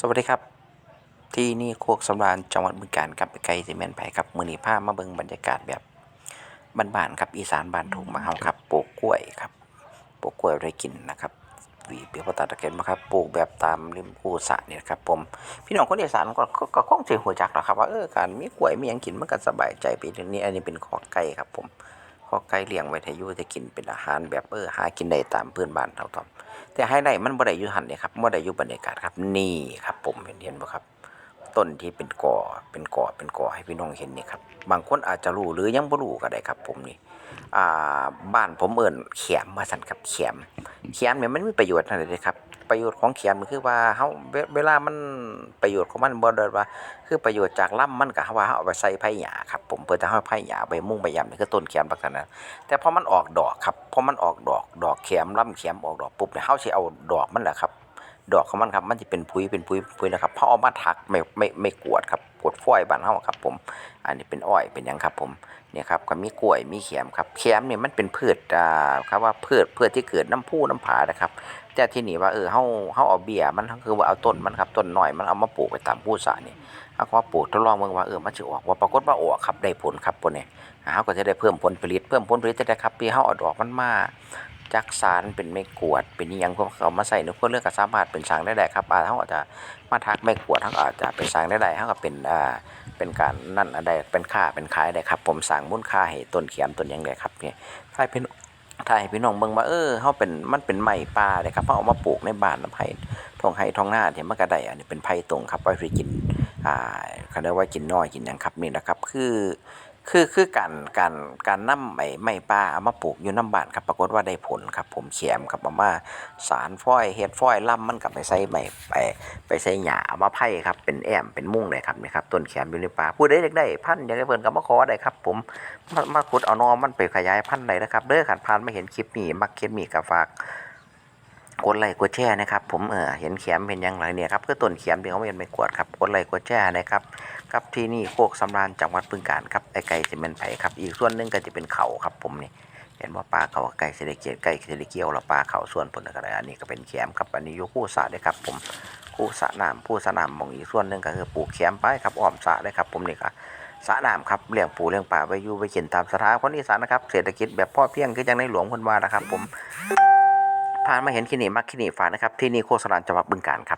สวัสดีครับ ที่นี่โคกสำราญจังหวัดบึงกาฬครับไปไกลสิแมนไผ่ครับมือนีผ้ามาเบิงบรรยากาศแบบบ้านๆครับอีสานบ้านทุ่งมาเฮาครับปลูกกล้วยครับปลูกกล้วยไว้กินนะครับหวีเปียกตาตะเกียนมาครับปลูกแบบตามริมคูสะเนี่ยครับผมพี่น้องคนอีสานก็ก็คงสิฮู้จักนะครับว่าเออการมีกล้วยมีหยังกินมันก็สบายใจไปทีนี้อันนี้เป็นขอไก่ครับผมขอไก่เลี้ยงไว้ให้อยู่จะกินเป็นอาหารแบบเออหากินได้ตามพื้นบ้านเฮาครับ แต่ให้ได้มันบ่ได้อยู่หันเนี่ยครับบ่ได้อยู่บรรยากาศครับ นี่ครับ ผมเห็นเห็นบ่ครับ ต้นที่เป็นกอเป็นกอเป็นกอให้พี่น้องเห็นนี่ครับ บางคนอาจจะรู้หรือยังบ่รู้ก็ได้ครับ ผมนี่ บ้านผมเอิ้นแขมมาสั่นครับแขมแขมเนี่ยมันมีประโยชน์อะไรเลยครับประโยชน์ของแขมก็คือว่าเฮาเวลามันประโยชน์ของมันบ่ได้ว่า คือประโยชน์จากลำมันก็ว่าเฮาเอาไปใส่ไผ่หญ้าครับผมเพื่อจะให้ไผ่หญ้าใบมุงใบยำนี่คือต้นแขมลักษณะนั้นแต่พอมันออกดอกครับพอมันออกดอกดอกแขมลำแขมออกดอกปุ๊บเนี่ยเฮาสิเอาดอกมันแหละครับดอกของมันครับมันจะเป็นปุ๋ยเป็นปุ๋ยปุ๋ยนะครับพอเอามาถักไม่ไม่ไม่กวดครับ ดฝ้อยบ้านเฮาครับผม อันนี้เป็นอ้อยเป็นยังครับผมเนี่ยครับก็มีกล้วยมีแขมครับแขมเนี่ยมันเป็นพืชอ่าครับว่าพืชพืชที่เกิดน้ำพุน้ำผานะครับแต่ที่นี่ว่าเออเฮาเฮาเอาเบี้ยมันคือว่าเอาต้นมันครับต้นหน้อยมันเอามาปลูกไปตามผู้สระนี่เฮาก็มาปลูกทดลองเบิ่งว่าเออมันสิออกว่าปรากฏว่าออกครับได้ผลครับพวกนี้เฮาก็จะได้เพิ่มผลผลิตเพิ่มผลผลิตจะได้ครับที่เฮาเอาดอกมันมา จักสารเป็นไม่กวด เป็นยังพวกเขามาใส่ในพวกเรื่องก็สามารถเป็นสางได้ได้ครับอาเขาอาจจะมาทักไม่กวดเขาอาจจะเป็นสางได้ได้เขาก็เป็นอ่าเป็นการนั่นอะไรเป็นค่าเป็นขายได้ครับ ผมสั่งมูลค่าให้ต้นเขียมต้นยังได้ครับเนี่ยถ้าให้พี่ถ้าให้พี่น้องเบิ่งว่าเออเขาเป็นมันเป็นไม้ป่าเลยครับเขาเอามาปลูกในบ้านน้ำไผ่ทองไห้ทองหน้าเนี่ยมันก็ได้อันนี้เป็นไผ่ตรงครับไว้ไปกินอ่าเขาเรียกว่ากินน้อยกินยังครับนี่นะครับ คือ คือคือการการการนำไม้ไม้ป่าเอามาปลูกอยู่น้ำบ้านครับปรากฏว่าได้ผลครับ ผมแขมครับเอามาสารฝ้อยเฮ็ดฝ้อยล่ำมันกลับไปใส่ไม้ไป ไปใส่หญ้าเอามาไผ่ครับเป็นแอมเป็นมุ้งเลยครับนี่ครับต้นแขมอยู่ในป่าผู้ใดอยากได้พันอยากได้เพิ่นก็มาขอได้ครับ ผมมามาขุดเอานอมันไปขยายพันธุ์ได้นะครับเด้อขันผ่านมาเห็นคลิปนี้มักคลิปนี้ก็ฝากกดไลค์กดแชร์นะครับผมเออเห็นเขียมเห็นยังไรเนี่ยครับคือต้นเขียมที่เขาเห็นไม่กวดครับกดไลค์กดแชร์นะครับ ครับที่นี่โคกสำราญจังหวัดบึงกาฬครับไอไก่สิเมนไผครับ อีกส่วนหนึงก็จะเป็นเขาครับผมนี่เห็นว่าปลาเขาไก่เสด็เกียไก่เสด็เกียวแล้วปลาเขาส่วนผลอะไรอันนี้ก็เป็นเขียมครับอันนี้อยู่คู่สระเลยครับผมคู่สระน้ำผู้สระน้ำมองอีกส่วนหนึงก็คือปลูกเขียมไปครับอ้อมสระเลยครับผมนี่ก็สระน้ำครับเลี้ยงปูเลี้ยงปลาไว้อยู่ไว้กินตามสถานคนอีสานนะครับเศรษฐกิจแบบพ่อเพียงคือยังในหลวงคนว่านะครับ ผมผ่านมาเห็นคลินิกมักคลินิกฝากนะครับที่นี่โคกสรานจังหวัดบึงกาฬครับ